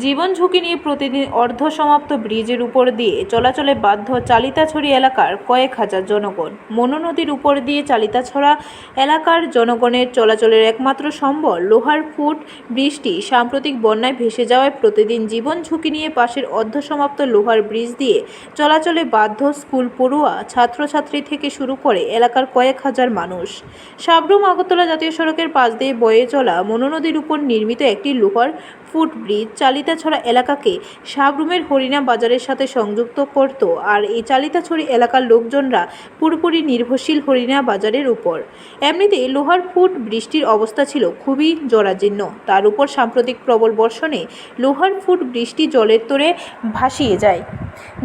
জীবন ঝুঁকি নিয়ে প্রতিদিন অর্ধসমাপ্ত ব্রিজের উপর দিয়ে চলাচলে বাধ্য চালিতাছড়ি এলাকার কয়েক হাজার জনগণ। মনু নদীর উপর দিয়ে চালিতাছড়া এলাকার জনগণের চলাচলের একমাত্র সম্বল লোহার ফুট, ব্রিজটি সাম্প্রতিক বন্যায় ভেসে যাওয়ায় প্রতিদিন জীবন ঝুঁকি নিয়ে পাশের অর্ধসমাপ্ত লোহার ব্রিজ দিয়ে চলাচলে বাধ্য স্কুল পড়ুয়া, ছাত্রছাত্রী থেকে শুরু করে এলাকার কয়েক হাজার মানুষ। সাবরুম আগরতলা জাতীয় সড়কের পাশ দিয়ে বয়ে চলা মনু নদীর উপর নির্মিত একটি লোহার ফুট ব্রিজ চালিতাছড়া এলাকাকে সাবরুমের হরিণা বাজারের সাথে সংযুক্ত করত আর এই চালিতাছড়ি এলাকার লোকজনরা পুরোপুরি নির্ভরশীল হরিণা বাজারের উপর। এমনিতে লোহার ফুট বৃষ্টির অবস্থা ছিল খুবই জরাজীর্ণ। তার উপর সাম্প্রতিক প্রবল বর্ষণে লোহার ফুট বৃষ্টি জলের তোরে ভাসিয়ে যায়।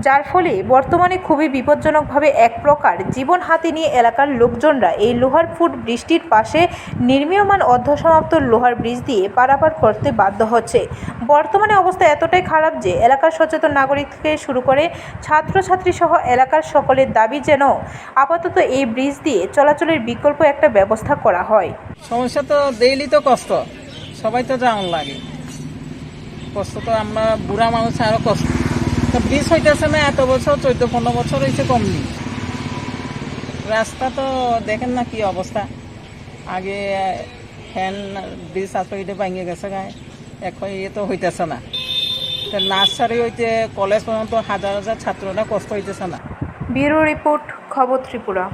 যার ফলে বর্তমানে খুবই বিপজ্জনকভাবে এক প্রকার জীবন হাতে নিয়ে এলাকার লোকজনরা এই লোহার ফুট বৃষ্টির পাশে নির্মীয়মান অর্ধসমাপ্ত লোহার ব্রিজ দিয়ে পারাপার করতে বাধ্য হচ্ছে। বর্তমানে অবস্থা এতটাই খারাপ যে এলাকার সচেতন নাগরিক থেকে শুরু করে ছাত্রছাত্রী সহ এলাকার সকলের দাবি যেন আপাতত এই ব্রিজ দিয়ে চলাচলের বিকল্প একটা ব্যবস্থা করা হয়। সমস্যা তো ডেইলি তো কষ্ট। সবাই তো যেমন লাগে। কষ্ট তো আমরা বুড়া মানুষ আরও কষ্ট। ব্রিজ হইতেছে না, এত বছর, চোদ্দ, পনেরো বছর হয়েছে কমনি রাস্তা তো দেখেন না কি অবস্থা। আগে ফ্যান, ব্রিজ আসলে এটা ভাঙিয়ে গেছে গায়ে। এখন ইয়ে তো হইতেছে না। তো নার্সারি হইতে, কলেজ পর্যন্ত হাজার হাজার ছাত্ররা কষ্ট হইতেছে না। ব্যুরো রিপোর্ট, খবর ত্রিপুরা।